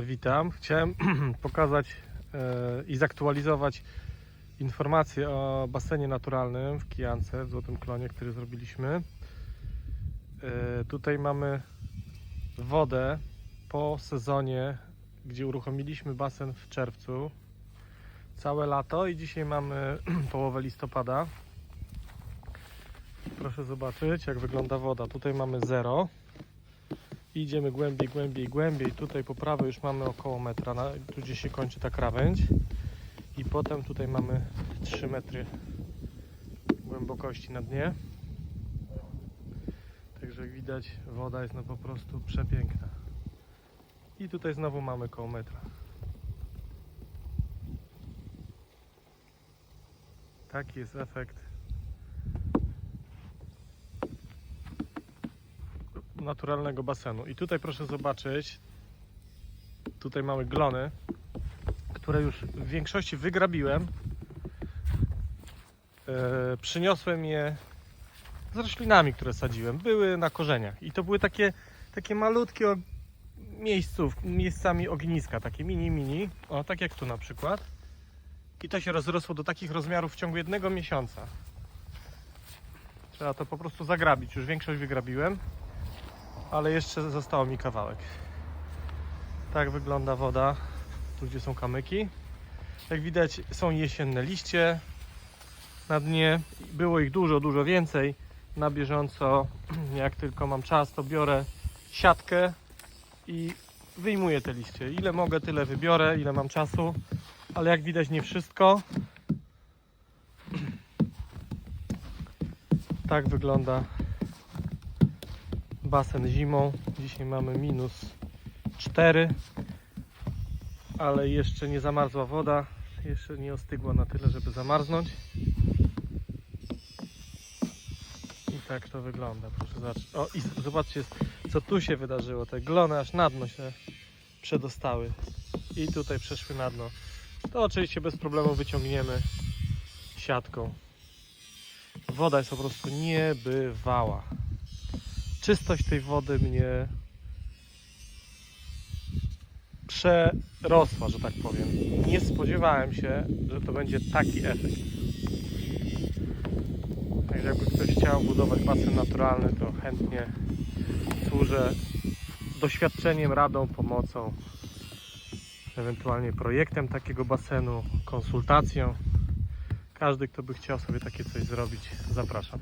witam. Chciałem pokazać e, i zaktualizować informacje o basenie naturalnym w Kijance, w Złotym Klonie, który zrobiliśmy. E, tutaj mamy wodę po sezonie, gdzie uruchomiliśmy basen w czerwcu. Całe lato i dzisiaj mamy połowę listopada. Proszę zobaczyć, jak wygląda woda. Tutaj mamy 0 idziemy głębiej, głębiej, głębiej. Tutaj po prawej już mamy około metra, na, tu gdzie się kończy ta krawędź. I potem tutaj mamy 3 metry głębokości na dnie. Także jak widać woda jest no po prostu przepiękna. I tutaj znowu mamy koło metra. Taki jest efekt naturalnego basenu. I tutaj proszę zobaczyć, tutaj mamy glony, które już w większości wygrabiłem. E, przyniosłem je z roślinami, które sadziłem. Były na korzeniach i to były takie, takie malutkie miejsców, miejscami ogniska, takie mini, mini, o tak jak tu na przykład. I to się rozrosło do takich rozmiarów w ciągu jednego miesiąca. Trzeba to po prostu zagrabić. Już większość wygrabiłem ale jeszcze zostało mi kawałek. Tak wygląda woda, tu gdzie są kamyki. Jak widać są jesienne liście na dnie. Było ich dużo, dużo więcej. Na bieżąco, jak tylko mam czas, to biorę siatkę i wyjmuję te liście. Ile mogę, tyle wybiorę, ile mam czasu. Ale jak widać nie wszystko. Tak wygląda basen zimą. Dzisiaj mamy minus 4, ale jeszcze nie zamarzła woda. Jeszcze nie ostygła na tyle, żeby zamarznąć. I tak to wygląda. Proszę zobaczyć. O, i zobaczcie, co tu się wydarzyło. Te glony aż na dno się przedostały. I tutaj przeszły na dno. To oczywiście bez problemu wyciągniemy siatką. Woda jest po prostu niebywała czystość tej wody mnie przerosła, że tak powiem. Nie spodziewałem się, że to będzie taki efekt. Także jakby ktoś chciał budować basen naturalny, to chętnie służę doświadczeniem, radą, pomocą, ewentualnie projektem takiego basenu, konsultacją. Każdy, kto by chciał sobie takie coś zrobić, zapraszam.